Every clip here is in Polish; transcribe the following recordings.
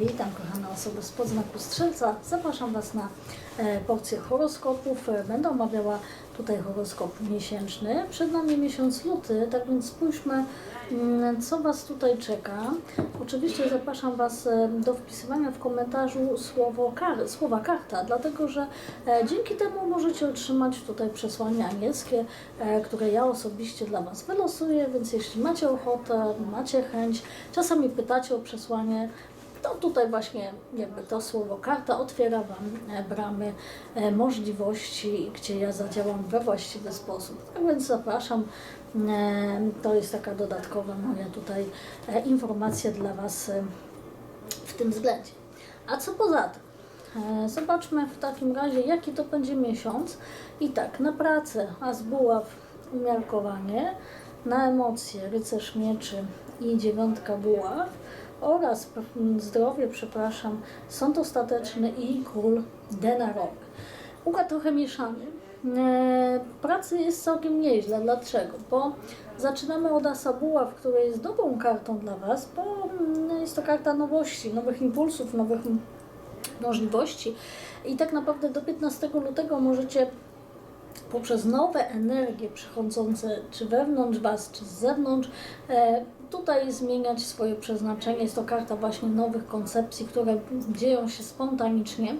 Witam kochane osoby spod znaku Strzelca. Zapraszam Was na e, porcję horoskopów. E, Będę omawiała tutaj horoskop miesięczny. Przed nami miesiąc luty, tak więc spójrzmy, mm, co Was tutaj czeka. Oczywiście zapraszam Was e, do wpisywania w komentarzu słowo kar, słowa karta, dlatego że dzięki temu możecie otrzymać tutaj przesłanie anielskie, e, które ja osobiście dla Was wylosuję, więc jeśli macie ochotę, macie chęć, czasami pytacie o przesłanie, to tutaj właśnie jakby to słowo karta otwiera Wam e, bramy e, możliwości, gdzie ja zadziałam we właściwy sposób. Tak więc zapraszam. E, To jest taka dodatkowa moja tutaj informacja dla Was w tym względzie. A co poza tym? Zobaczmy w takim razie, jaki to będzie miesiąc. I tak, na pracę As Buław umiarkowanie, na emocje Rycerz Mieczy i Dziewiątka Buław oraz zdrowie, przepraszam, Sąd Ostateczny i Król Denarowy. Układ trochę mieszany. E, Pracy jest całkiem nieźle. Dlaczego? Bo zaczynamy od Asa Buław, która jest dobrą kartą dla Was, bo mm, jest to karta nowości, nowych impulsów, nowych możliwości. I tak naprawdę do 15 lutego możecie poprzez nowe energie przychodzące czy wewnątrz Was, czy z zewnątrz, e, tutaj zmieniać swoje przeznaczenie. Jest to karta właśnie nowych koncepcji, które dzieją się spontanicznie.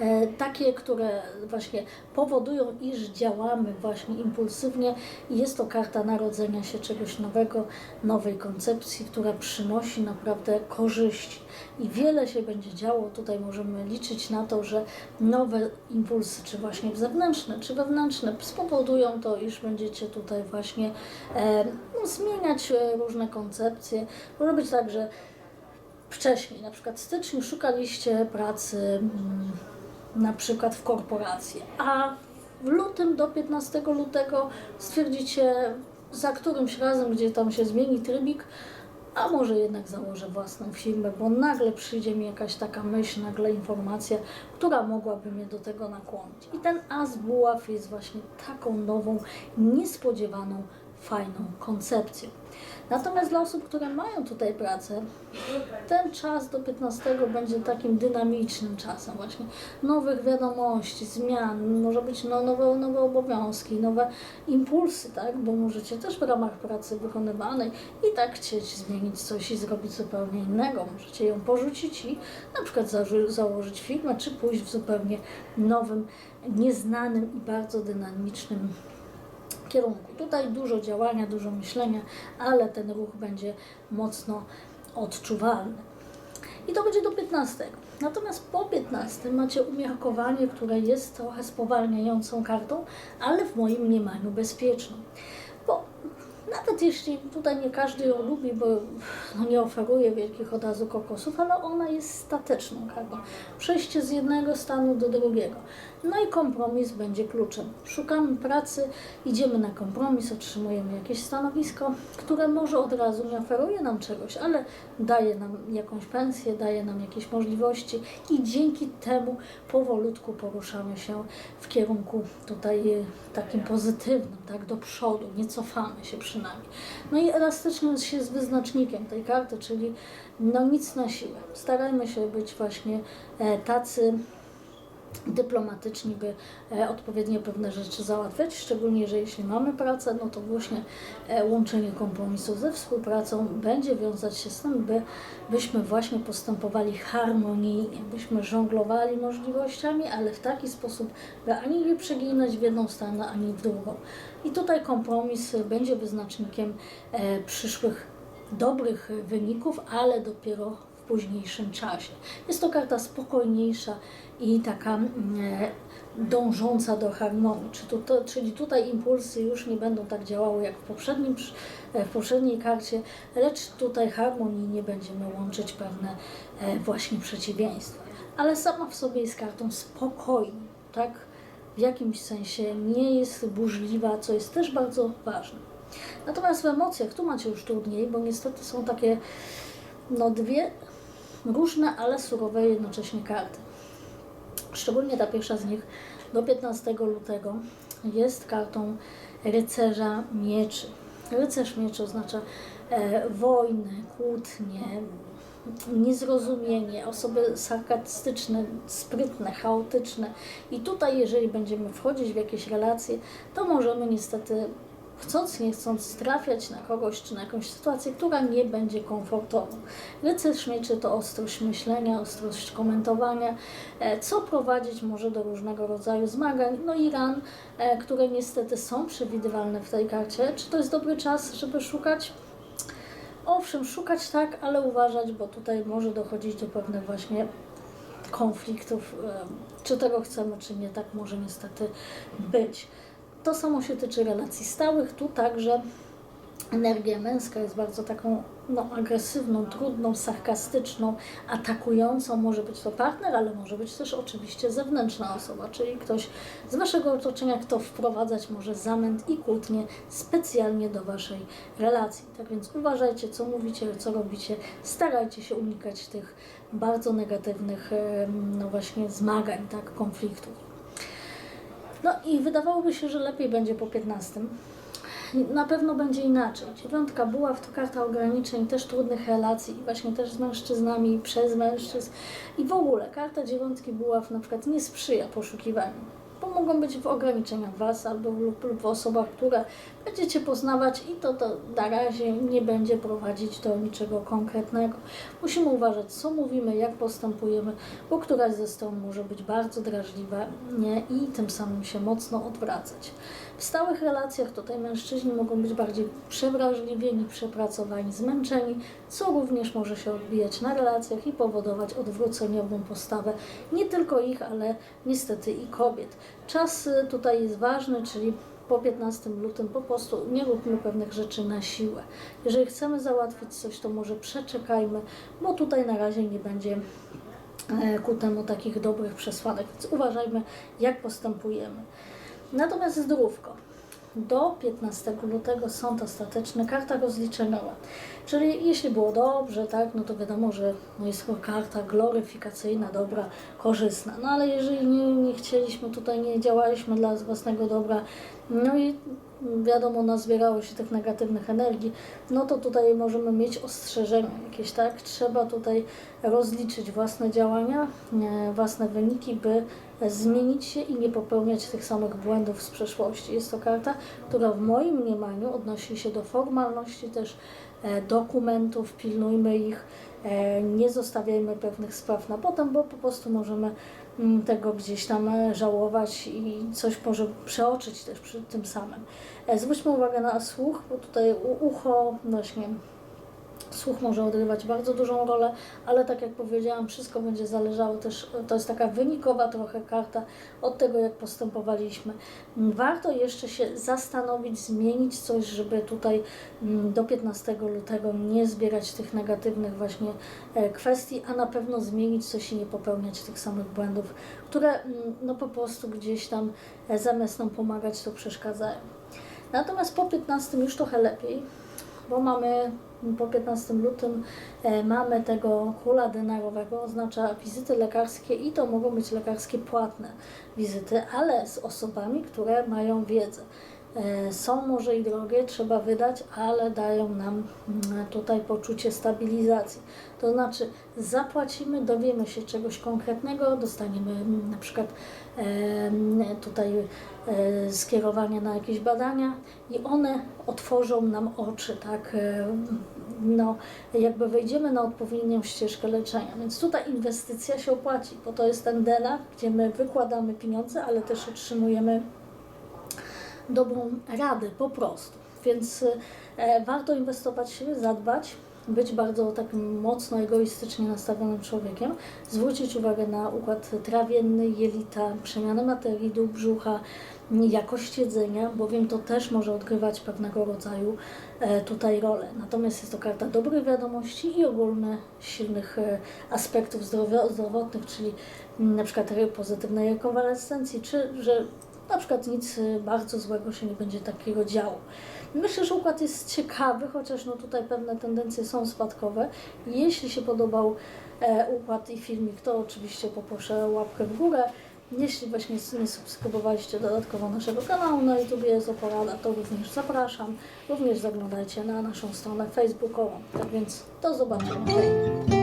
E, takie, które właśnie powodują, iż działamy właśnie impulsywnie i jest to karta narodzenia się czegoś nowego, nowej koncepcji, która przynosi naprawdę korzyści. I wiele się będzie działo. Tutaj możemy liczyć na to, że nowe impulsy, czy właśnie zewnętrzne, czy wewnętrzne, spowodują to, iż będziecie tutaj właśnie e, no, zmieniać e, różne koncepcje. Może być tak, że wcześniej, na przykład w styczniu szukaliście pracy mm, na przykład w korporacji, a w lutym do 15 lutego stwierdzicie za którymś razem, gdzie tam się zmieni trybik, a może jednak założę własną firmę, bo nagle przyjdzie mi jakaś taka myśl, nagle informacja, która mogłaby mnie do tego nakłonić. I ten as buław jest właśnie taką nową, niespodziewaną, fajną koncepcją. Natomiast dla osób, które mają tutaj pracę, ten czas do 15 będzie takim dynamicznym czasem właśnie nowych wiadomości, zmian, może być no, nowe, nowe obowiązki, nowe impulsy, tak? bo możecie też w ramach pracy wykonywanej i tak chcieć zmienić coś i zrobić zupełnie innego. Możecie ją porzucić i na przykład założyć firmę, czy pójść w zupełnie nowym, nieznanym i bardzo dynamicznym kierunku. Tutaj dużo działania, dużo myślenia, ale ten ruch będzie mocno odczuwalny. I to będzie do 15. Natomiast po 15 macie umiarkowanie, które jest trochę spowalniającą kartą, ale w moim mniemaniu bezpieczną. Bo nawet jeśli tutaj nie każdy ją lubi, bo no nie oferuje wielkich od razu kokosów, ale ona jest stateczną kartą. Przejście z jednego stanu do drugiego. No i kompromis będzie kluczem. Szukamy pracy, idziemy na kompromis, otrzymujemy jakieś stanowisko, które może od razu nie oferuje nam czegoś, ale daje nam jakąś pensję, daje nam jakieś możliwości i dzięki temu powolutku poruszamy się w kierunku tutaj e, takim pozytywnym, tak, do przodu, nie cofamy się przynajmniej. No i elastyczność jest wyznacznikiem tej karty, czyli no nic na siłę. Starajmy się być właśnie e, tacy dyplomatyczni, by e, odpowiednio pewne rzeczy załatwiać, szczególnie, że jeśli mamy pracę, no to właśnie e, łączenie kompromisu ze współpracą będzie wiązać się z tym, by, byśmy właśnie postępowali harmonijnie, byśmy żonglowali możliwościami, ale w taki sposób, by ani nie przeginać w jedną stronę, ani w drugą. I tutaj kompromis będzie wyznacznikiem e, przyszłych dobrych wyników, ale dopiero późniejszym czasie. Jest to karta spokojniejsza i taka mm, dążąca do harmonii. Czyli tutaj impulsy już nie będą tak działały jak w, poprzednim, e, w poprzedniej karcie, lecz tutaj harmonijnie będziemy łączyć pewne e, właśnie przeciwieństwa. Ale sama w sobie jest kartą spokojną, tak? W jakimś sensie nie jest burzliwa, co jest też bardzo ważne. Natomiast w emocjach tu macie już trudniej, bo niestety są takie no dwie różne, ale surowe jednocześnie karty. Szczególnie ta pierwsza z nich do 15 lutego jest kartą rycerza mieczy. Rycerz mieczy oznacza e, wojnę, kłótnie, niezrozumienie, osoby sarkastyczne, sprytne, chaotyczne. I tutaj, jeżeli będziemy wchodzić w jakieś relacje, to możemy niestety chcąc, nie chcąc trafiać na kogoś czy na jakąś sytuację, która nie będzie komfortowa. Rycerz mieczy to ostrość myślenia, ostrość komentowania, e, co prowadzić może do różnego rodzaju zmagań. No i ran, e, które niestety są przewidywalne w tej karcie. Czy to jest dobry czas, żeby szukać? Owszem, szukać tak, ale uważać, bo tutaj może dochodzić do pewnych właśnie konfliktów, e, czy tego chcemy, czy nie, tak może niestety być. To samo się tyczy relacji stałych, tu także energia męska jest bardzo taką no, agresywną, trudną, sarkastyczną, atakującą. Może być to partner, ale może być też oczywiście zewnętrzna osoba, czyli ktoś z Waszego otoczenia, kto wprowadzać może zamęt i kłótnie specjalnie do Waszej relacji. Tak więc uważajcie, co mówicie, co robicie. Starajcie się unikać tych bardzo negatywnych, no właśnie, zmagań, tak, konfliktów. No i wydawałoby się, że lepiej będzie po 15. Na pewno będzie inaczej. Dziewiątka była to karta ograniczeń, też trudnych relacji, właśnie też z mężczyznami, przez mężczyzn. I w ogóle karta dziewiątki buław na przykład nie sprzyja poszukiwaniu. Bo mogą być w ograniczeniach Was albo lub, lub w osobach, które będziecie poznawać i to, to na razie nie będzie prowadzić do niczego konkretnego. Musimy uważać, co mówimy, jak postępujemy, bo któraś ze stron może być bardzo drażliwa nie? i tym samym się mocno odwracać. W stałych relacjach tutaj mężczyźni mogą być bardziej przewrażliwieni, przepracowani, zmęczeni, co również może się odbijać na relacjach i powodować odwróceniową postawę nie tylko ich, ale niestety i kobiet. Czas y, tutaj jest ważny, czyli po 15 lutym po prostu nie róbmy pewnych rzeczy na siłę. Jeżeli chcemy załatwić coś, to może przeczekajmy, bo tutaj na razie nie będzie e, ku temu takich dobrych przesłanek, więc uważajmy, jak postępujemy. Natomiast zdrówko. Do 15 lutego sąd ostateczny, karta rozliczeniowa. Czyli jeśli było dobrze, tak, no to wiadomo, że no jest to karta gloryfikacyjna, dobra, korzystna. No ale jeżeli nie, nie chcieliśmy, tutaj nie działaliśmy dla własnego dobra, no i wiadomo, nazbierało się tych negatywnych energii, no to tutaj możemy mieć ostrzeżenia jakieś, tak? Trzeba tutaj rozliczyć własne działania, e, własne wyniki, by zmienić się i nie popełniać tych samych błędów z przeszłości. Jest to karta, która w moim mniemaniu odnosi się do formalności też e, dokumentów, pilnujmy ich, e, nie zostawiajmy pewnych spraw na potem, bo po prostu możemy mm, tego gdzieś tam e, żałować i coś może przeoczyć też przy tym samym. Zwróćmy uwagę na słuch, bo tutaj ucho właśnie Słuch może odgrywać bardzo dużą rolę, ale tak jak powiedziałam, wszystko będzie zależało też, to jest taka wynikowa trochę karta od tego, jak postępowaliśmy. Warto jeszcze się zastanowić, zmienić coś, żeby tutaj mm, do 15 lutego nie zbierać tych negatywnych właśnie e, kwestii, a na pewno zmienić coś i nie popełniać tych samych błędów, które mm, no po prostu gdzieś tam e, zamiast nam pomagać, to przeszkadzają. Natomiast po 15 już trochę lepiej, bo mamy po 15 lutym e, mamy tego króla denarowego, oznacza wizyty lekarskie i to mogą być lekarskie płatne wizyty, ale z osobami, które mają wiedzę. E, Są może i drogie, trzeba wydać, ale dają nam mm, tutaj poczucie stabilizacji. To znaczy zapłacimy, dowiemy się czegoś konkretnego, dostaniemy mm, na przykład em, tutaj e, skierowanie na jakieś badania i one otworzą nam oczy, tak, e, no, jakby wejdziemy na odpowiednią ścieżkę leczenia. Więc tutaj inwestycja się opłaci, bo to jest ten denar, gdzie my wykładamy pieniądze, ale też otrzymujemy dobrą radę po prostu. Więc e, warto inwestować w siebie, zadbać, być bardzo tak mocno egoistycznie nastawionym człowiekiem, zwrócić uwagę na układ trawienny, jelita, przemianę materii, dół brzucha, jakość jedzenia, bowiem to też może odgrywać pewnego rodzaju e, tutaj rolę. Natomiast jest to karta dobrych wiadomości i ogólnych silnych e, aspektów zdrowotnych, czyli mm, na przykład pozytywnej rekonwalescencji, czy że na przykład nic y, bardzo złego się nie będzie takiego działo. Myślę, że układ jest ciekawy, chociaż no tutaj pewne tendencje są spadkowe. Jeśli się podobał e, układ i filmik, to oczywiście poproszę łapkę w górę. Jeśli właśnie nie subskrybowaliście dodatkowo naszego kanału na YouTube jest Oporada, to również zapraszam. Również zaglądajcie na naszą stronę facebookową. Tak więc do zobaczenia.